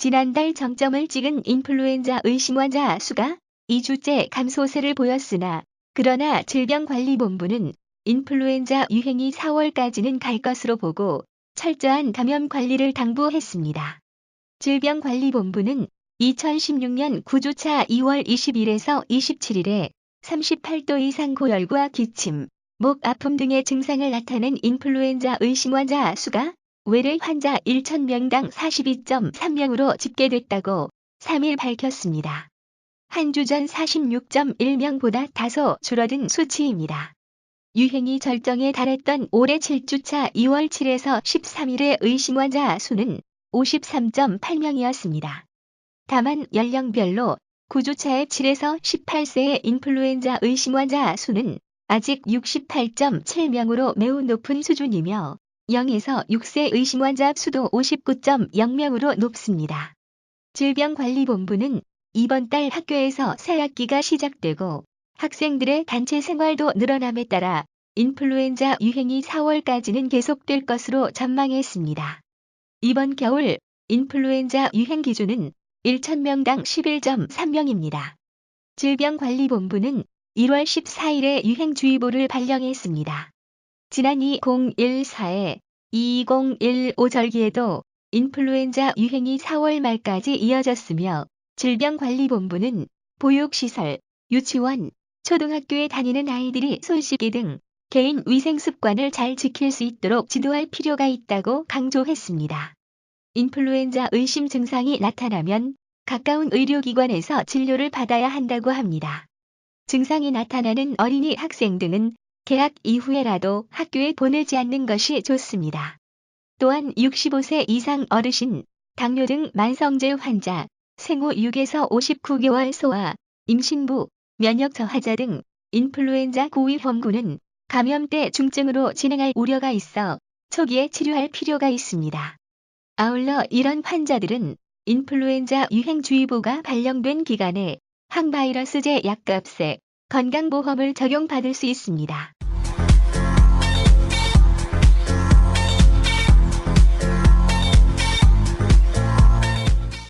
지난달 정점을 찍은 인플루엔자 의심 환자 수가 2주째 감소세를 보였으나 그러나 질병관리본부는 인플루엔자 유행이 4월까지는 갈 것으로 보고 철저한 감염 관리를 당부했습니다. 질병관리본부는 2016년 9주차 2월 20일에서 27일에 38도 이상 고열과 기침, 목 아픔 등의 증상을 나타낸 인플루엔자 의심 환자 수가 외래 환자 1,000명당 42.3명으로 집계됐다고 3일 밝혔습니다. 한 주 전 46.1명보다 다소 줄어든 수치입니다. 유행이 절정에 달했던 올해 7주차 2월 7에서 13일의 의심 환자 수는 53.8명이었습니다. 다만 연령별로 9주차의 7에서 18세의 인플루엔자 의심 환자 수는 아직 68.7명으로 매우 높은 수준이며 0에서 6세 의심 환자 수도 59.0명으로 높습니다. 질병관리본부는 이번 달 학교에서 새 학기가 시작되고 학생들의 단체 생활도 늘어남에 따라 인플루엔자 유행이 4월까지는 계속될 것으로 전망했습니다. 이번 겨울 인플루엔자 유행 기준은 1,000명당 11.3명입니다. 질병관리본부는 1월 14일에 유행주의보를 발령했습니다. 지난 2014에 2015 절기에도 인플루엔자 유행이 4월 말까지 이어졌으며 질병관리본부는 보육시설, 유치원, 초등학교에 다니는 아이들이 손 씻기 등 개인 위생 습관을 잘 지킬 수 있도록 지도할 필요가 있다고 강조했습니다. 인플루엔자 의심 증상이 나타나면 가까운 의료기관에서 진료를 받아야 한다고 합니다. 증상이 나타나는 어린이 학생 등은 개학 이후에라도 학교에 보내지 않는 것이 좋습니다. 또한 65세 이상 어르신, 당뇨 등 만성제 환자, 생후 6에서 59개월 소아, 임신부, 면역 저하자 등 인플루엔자 고위 범군은 감염때 중증으로 진행할 우려가 있어 초기에 치료할 필요가 있습니다. 아울러 이런 환자들은 인플루엔자 유행주의보가 발령된 기간에 항바이러스제 약값에 건강보험을 적용받을 수 있습니다.